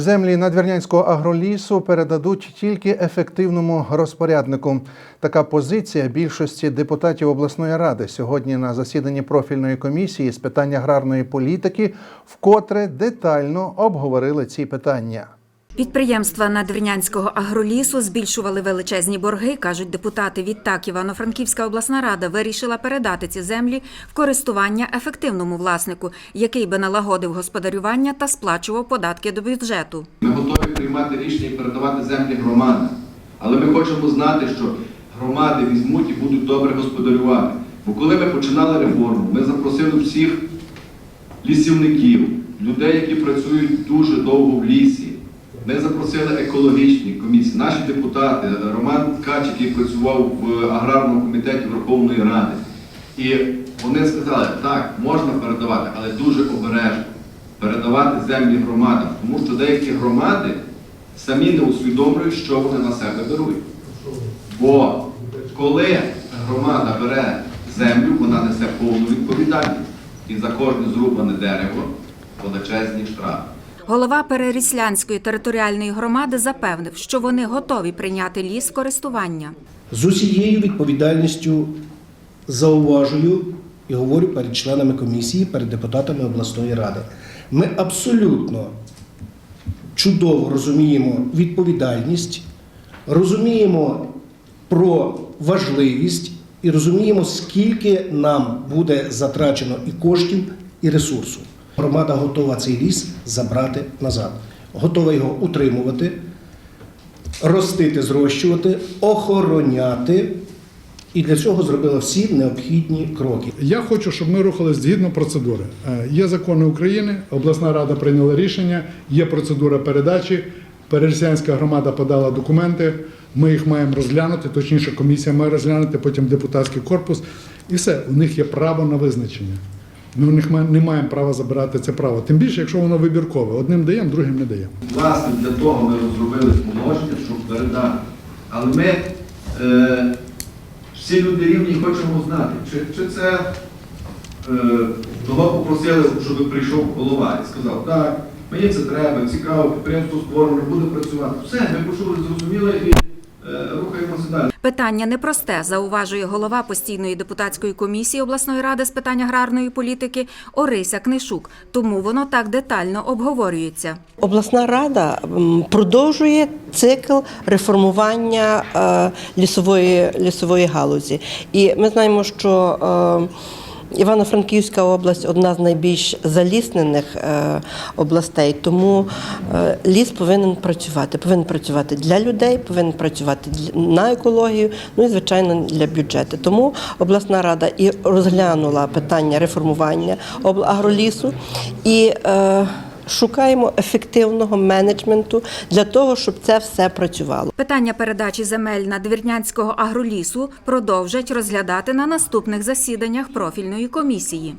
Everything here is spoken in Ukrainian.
Землі надвірнянського агролісу передадуть тільки ефективному розпоряднику. Така позиція більшості депутатів обласної ради сьогодні на засіданні профільної комісії з питань аграрної політики вкотре детально обговорили ці питання. Підприємства Надвірнянського агролісу збільшували величезні борги, кажуть депутати. Відтак Івано-Франківська обласна рада вирішила передати ці землі в користування ефективному власнику, який би налагодив господарювання та сплачував податки до бюджету. Ми готові приймати рішення і передавати землі громадам. Але ми хочемо знати, що громади візьмуть і будуть добре господарювати. Бо коли ми починали реформу, ми запросили всіх лісівників, людей, які працюють дуже довго в лісі. Ми запросили екологічні комісії, наші депутати, Роман Ткач, який працював в аграрному комітеті Верховної Ради. І вони сказали, так, можна передавати, але дуже обережно передавати землі громадам, тому що деякі громади самі не усвідомлюють, що вони на себе беруть. Бо коли громада бере землю, вона несе повну відповідальність. І за кожне зрубане дерево величезні штрафи. Голова Переріслянської територіальної громади запевнив, що вони готові прийняти ліс користування. З усією відповідальністю зауважую і говорю перед членами комісії, перед депутатами обласної ради. Ми абсолютно чудово розуміємо відповідальність, розуміємо про важливість і розуміємо, скільки нам буде затрачено і коштів, і ресурсу. Громада готова цей ліс забрати назад, готова його утримувати, ростити, зрощувати, охороняти. І для цього зробила всі необхідні кроки. Я хочу, щоб ми рухалися згідно процедури. Е, Є закони України, обласна рада прийняла рішення, є процедура передачі. Перерсянська громада подала документи. Ми їх маємо розглянути, точніше, комісія має розглянути, потім депутатський корпус. І все, у них є право на визначення. Ми у них не маємо права забирати це право. Тим більше, якщо воно вибіркове. Одним даємо, другим не даємо. Власне, для того ми розробили положення, щоб передати. Але ми е, всі люди рівні хочемо знати, чи, чи це е, того попросили, щоб прийшов голова і сказав, так, мені це треба, цікаво, підприємство створено, буде працювати. Все, ми почули, зрозуміли і е. Питання непросте, зауважує голова постійної депутатської комісії обласної ради з питань аграрної політики Орися Книшук. Тому воно так детально обговорюється. Обласна рада продовжує цикл реформування е, лісової, лісової галузі. І ми знаємо, що е, Івано-Франківська область одна з найбільш заліснених е, областей, тому е, ліс повинен працювати. Повинен працювати для людей, повинен працювати на екологію, ну і звичайно для бюджету. Тому обласна рада і розглянула питання реформування обл- агролісу і е, шукаємо ефективного менеджменту для того, щоб це все працювало. Питання передачі земель надвірнянського агролісу продовжать розглядати на наступних засіданнях профільної комісії.